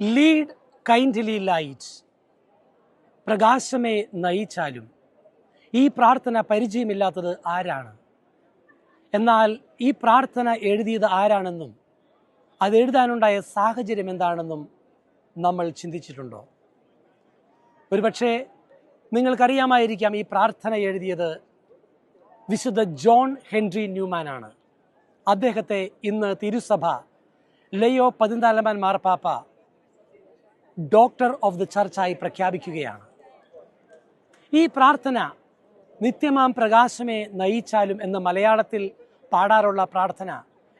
Lead kindly light പ്രകാശമേ നയിച്ചാലും ഈ പ്രാർത്ഥന പരിചയമില്ലാത്തത് ആരാണ്? എന്നാൽ ഈ പ്രാർത്ഥന എഴുതിയത് ആരാണെന്നും അത് എഴുതാനുണ്ടായ സാഹചര്യം എന്താണെന്നും നമ്മൾ ചിന്തിച്ചിട്ടുണ്ടോ? ഒരുപക്ഷെ നിങ്ങൾക്കറിയാമായിരിക്കാം ഈ പ്രാർത്ഥന എഴുതിയത് വിശുദ്ധ ജോൺ ഹെൻറി ന്യൂമാൻ ആണ് അദ്ദേഹത്തെ ഇന്ന് തിരുസഭ ലയോ പതിനാലമാൻ മാർപ്പാപ്പ ഡോക്ടർ ഓഫ് ദി ചർച്ചായി പ്രഖ്യാപിക്കുകയാണ്. ഈ പ്രാർത്ഥന നിത്യമാം പ്രകാശമേ നയിച്ചാലും എന്ന മലയാളത്തിൽ പാടാറുള്ള പ്രാർത്ഥന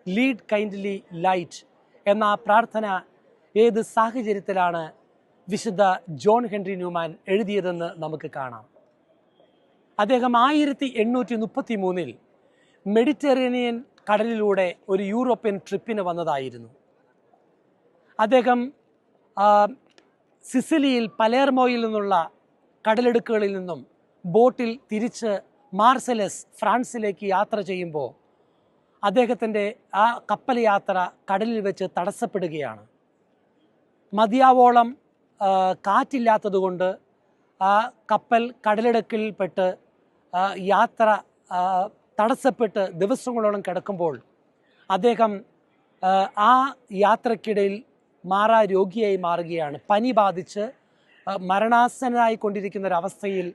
ലീഡ് കൈൻഡ്ലി ലൈറ്റ് എന്ന ആ പ്രാർത്ഥന ഏത് സാഹചര്യത്തിലാണ് വിശുദ്ധ ജോൺ ഹെൻറി ന്യൂമാൻ എഴുതിയതെന്ന് നമുക്ക് കാണാം. അദ്ദേഹം ആയിരത്തി എണ്ണൂറ്റി മുപ്പത്തി മൂന്നിൽ മെഡിറ്ററേനിയൻ കടലിലൂടെ ഒരു യൂറോപ്യൻ ട്രിപ്പിന് വന്നതായിരുന്നു. അദ്ദേഹം സിസിലിയിൽ പലേർമോയിൽ നിന്നുള്ള കടലെടുക്കുകളിൽ നിന്നും ബോട്ടിൽ തിരിച്ച് മാർസലസ് ഫ്രാൻസിലേക്ക് യാത്ര ചെയ്യുമ്പോൾ അദ്ദേഹത്തിന്റെ ആ കപ്പൽ യാത്ര കടലിൽ വെച്ച് തടസ്സപ്പെടുകയാണ്. മതിയാവോളം കാറ്റില്ലാത്തതുകൊണ്ട് ആ കപ്പൽ കടലിടുക്കിൽപ്പെട്ട് യാത്ര തടസ്സപ്പെട്ട് ദിവസങ്ങളോളം കിടക്കുമ്പോൾ അദ്ദേഹം ആ യാത്രക്കിടയിൽ മാറാ രോഗിയായി മാറുകയാണ്. പനി ബാധിച്ച് മരണാസനായി കൊണ്ടിരിക്കുന്ന ഒരവസ്ഥയിൽ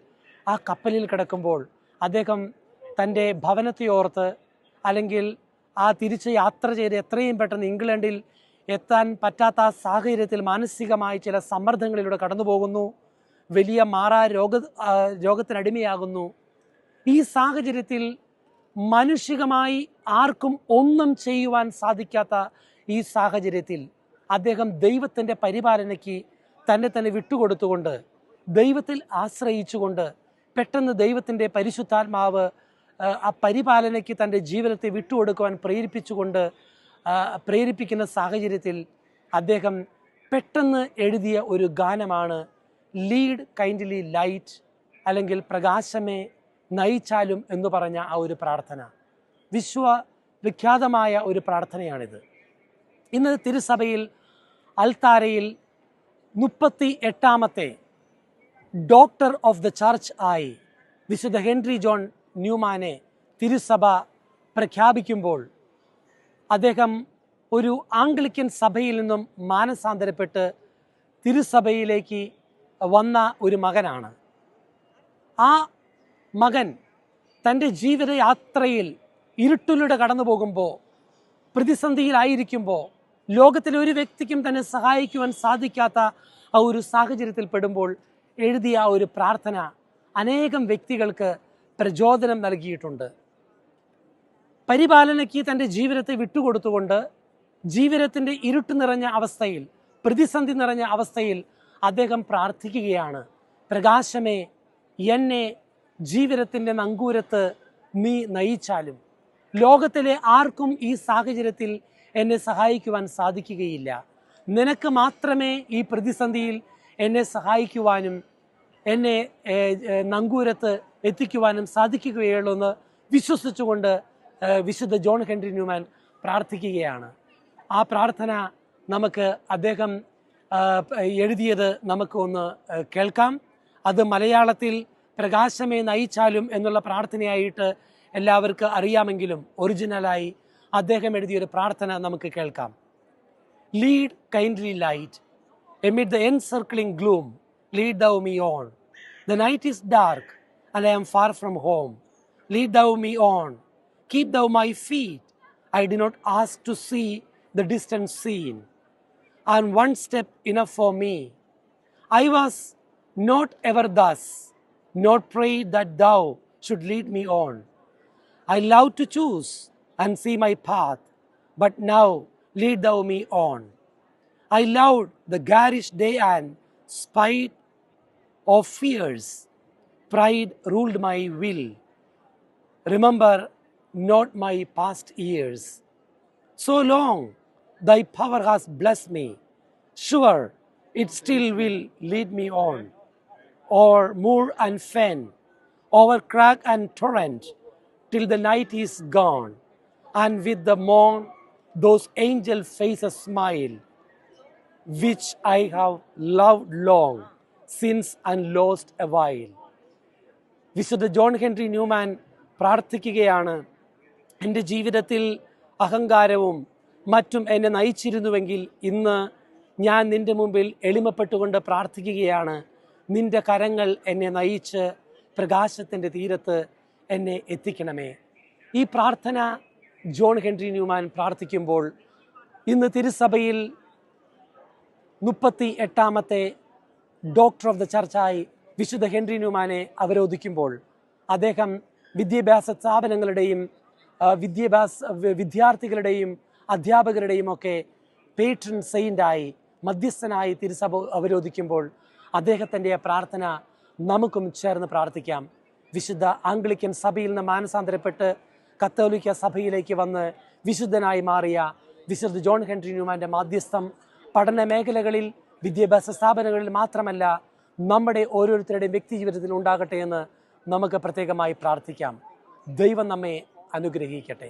ആ കപ്പലിൽ കിടക്കുമ്പോൾ അദ്ദേഹം തന്റെ ഭവനത്തെ ഓർത്ത് അല്ലെങ്കിൽ ആ തിരിച്ച് യാത്ര ചെയ്ത് എത്രയും പെട്ടെന്ന് ഇംഗ്ലണ്ടിൽ എത്താൻ പറ്റാത്ത ആ സാഹചര്യത്തിൽ മാനസികമായി ചില സമ്മർദ്ദങ്ങളിലൂടെ കടന്നു പോകുന്നു വലിയ മാറാ രോഗ രോഗത്തിനടിമയാകുന്നു. ഈ സാഹചര്യത്തിൽ മാനുഷികമായി ആർക്കും ഒന്നും ചെയ്യുവാൻ സാധിക്കാത്ത ഈ സാഹചര്യത്തിൽ അദ്ദേഹം ദൈവത്തിന്റെ പരിപാലനയ്ക്ക് തന്നെ തന്നെ വിട്ടുകൊടുത്തുകൊണ്ട് ദൈവത്തിൽ ആശ്രയിച്ചുകൊണ്ട് പെട്ടെന്ന് ദൈവത്തിന്റെ പരിശുദ്ധാത്മാവ് ആ, പരിപാലനയ്ക്ക് തന്റെ ജീവിതത്തെ വിട്ടുകൊടുക്കുവാൻ പ്രേരിപ്പിച്ചുകൊണ്ട് പ്രേരിപ്പിക്കുന്ന സാഹചര്യത്തിൽ അദ്ദേഹം പെട്ടെന്ന് എഴുതിയ ഒരു ഗാനമാണ് ലീഡ് കൈൻഡ്ലി ലൈറ്റ് അല്ലെങ്കിൽ പ്രകാശമേ നയിച്ചാലും എന്ന് പറഞ്ഞ ആ ഒരു പ്രാർത്ഥന. വിശ്വ വിഖ്യാതമായ ഒരു പ്രാർത്ഥനയാണിത്. ഇന്ന് തിരുസഭയിൽ അൽത്താരയിൽ മുപ്പത്തി എട്ടാമത്തെ ഡോക്ടർ ഓഫ് ദ ചർച്ച് ആയി വിശുദ്ധ ഹെൻറി ജോൺ ന്യൂമാനെ തിരുസഭ പ്രഖ്യാപിക്കുമ്പോൾ അദ്ദേഹം ഒരു ആംഗ്ലിക്കൻ സഭയിൽ നിന്നും മാനസാന്തരപ്പെട്ട് തിരുസഭയിലേക്ക് വന്ന ഒരു മകനാണ്. ആ മകൻ തന്റെ ജീവിതയാത്രയിൽ ഇരുട്ടിലൂടെ കടന്നു പോകുമ്പോൾ പ്രതിസന്ധിയിലായിരിക്കുമ്പോൾ ലോകത്തിലെ ഒരു വ്യക്തിക്കും തന്നെ സഹായിക്കുവാൻ സാധിക്കാത്ത ആ ഒരു സാഹചര്യത്തിൽ പെടുമ്പോൾ എഴുതിയ ആ ഒരു പ്രാർത്ഥന അനേകം വ്യക്തികൾക്ക് പ്രചോദനം നൽകിയിട്ടുണ്ട്. പരിപാലനയ്ക്ക് തന്റെ ജീവിതത്തെ വിട്ടുകൊടുത്തുകൊണ്ട് ജീവിതത്തിന്റെ ഇരുട്ട് നിറഞ്ഞ അവസ്ഥയിൽ പ്രതിസന്ധി നിറഞ്ഞ അവസ്ഥയിൽ അദ്ദേഹം പ്രാർത്ഥിക്കുകയാണ്. പ്രകാശമേ എന്നെ ജീവിതത്തിന്റെ നങ്കൂരത്ത് നീ നയിച്ചാലും. ലോകത്തിലെ ആർക്കും ഈ സാഹചര്യത്തിൽ എന്നെ സഹായിക്കുവാൻ സാധിക്കുകയില്ല. നിനക്ക് മാത്രമേ ഈ പ്രതിസന്ധിയിൽ എന്നെ സഹായിക്കുവാനും എന്നെ നങ്കൂരത്ത് എത്തിക്കുവാനും സാധിക്കുകയുള്ളൂ എന്ന് വിശ്വസിച്ചുകൊണ്ട് വിശുദ്ധ ജോൺ ഹെൻറി ന്യൂമാൻ പ്രാർത്ഥിക്കുകയാണ്. ആ പ്രാർത്ഥന നമുക്ക് അദ്ദേഹം എഴുതിയത് നമുക്കൊന്ന് കേൾക്കാം. അത് മലയാളത്തിൽ പ്രകാശമേ നയിച്ചാലും എന്നുള്ള പ്രാർത്ഥനയായിട്ട് എല്ലാവർക്കും അറിയാമെങ്കിലും ഒറിജിനലായി അദ്ദേഹം എഴുതിയൊരു പ്രാർത്ഥന നമുക്ക് കേൾക്കാം lead kindly light amid the encircling gloom, lead thou me on. The night is dark, and I am far from home. Lead thou me on. Keep thou my feet. I do not ask to see the distant scene. And one step enough for me. I was not ever thus, nor prayed that thou should lead me on. I love to choose and see my path, but now lead thou me on. I loved the garish day and spite of fears. Pride ruled my will. Remember not my past years. So long thy power has blessed me. Sure, it still will lead me on. O'er moor and fen, over crag and torrent, till the night is gone, and with the morn those angel faces smile. which I have loved long since and lost a while. വിശുദ്ധ John Henry Newman പ്രാർത്ഥിക്കുകയാണ് എന്റെ ജീവിതത്തിൽ അഹങ്കാരവും മറ്റും എന്നെ നയിച്ചിരുന്നുവെങ്കിൽ ഇന്ന് ഞാൻ നിന്റെ മുമ്പിൽ എളിമപ്പെട്ടുകൊണ്ട് പ്രാർത്ഥിക്കുകയാണ് നിന്റെ കരങ്ങൾ എന്നെ നയിച്ച് പ്രകാശത്തിന്റെ തീരത്ത് എന്നെ എത്തിക്കണമേ ഈ പ്രാർത്ഥന ജോൺ ഹെൻറി ന്യൂമാൻ പ്രാർത്ഥിക്കുമ്പോൾ ഇന്ന് തിരുസഭയിൽ മുപ്പത്തി എട്ടാമത്തെ ഡോക്ടർ ഓഫ് ദ ചർച്ചായി വിശുദ്ധ ഹെൻറി ന്യൂമാനെ അവരോധിക്കുമ്പോൾ അദ്ദേഹം വിദ്യാഭ്യാസ സ്ഥാപനങ്ങളുടെയും വിദ്യാഭ്യാസ വിദ്യാർത്ഥികളുടെയും അധ്യാപകരുടെയും ഒക്കെ പേട്രൺ സെയിന്റായി മധ്യസ്ഥനായി തിരുസഭ അവരോധിക്കുമ്പോൾ അദ്ദേഹത്തിന്റെ പ്രാർത്ഥന നമുക്കും ചേർന്ന് പ്രാർത്ഥിക്കാം. വിശുദ്ധ ആംഗ്ലിക്കൻ സഭയിൽ നിന്ന് മാനസാന്തരപ്പെട്ട് കത്തോലിക്ക സഭയിലേക്ക് വന്ന് വിശുദ്ധനായി മാറിയ വിശുദ്ധ ജോൺ ഹെൻറി ന്യൂമാന്റെ മാധ്യസ്ഥം പഠന മേഖലകളിൽ വിദ്യാഭ്യാസ സ്ഥാപനങ്ങളിൽ മാത്രമല്ല നമ്മുടെ ഓരോരുത്തരുടെയും വ്യക്തി ജീവിതത്തിൽ ഉണ്ടാകട്ടെ എന്ന് നമുക്ക് പ്രത്യേകമായി പ്രാർത്ഥിക്കാം. ദൈവം നമ്മെ അനുഗ്രഹിക്കട്ടെ.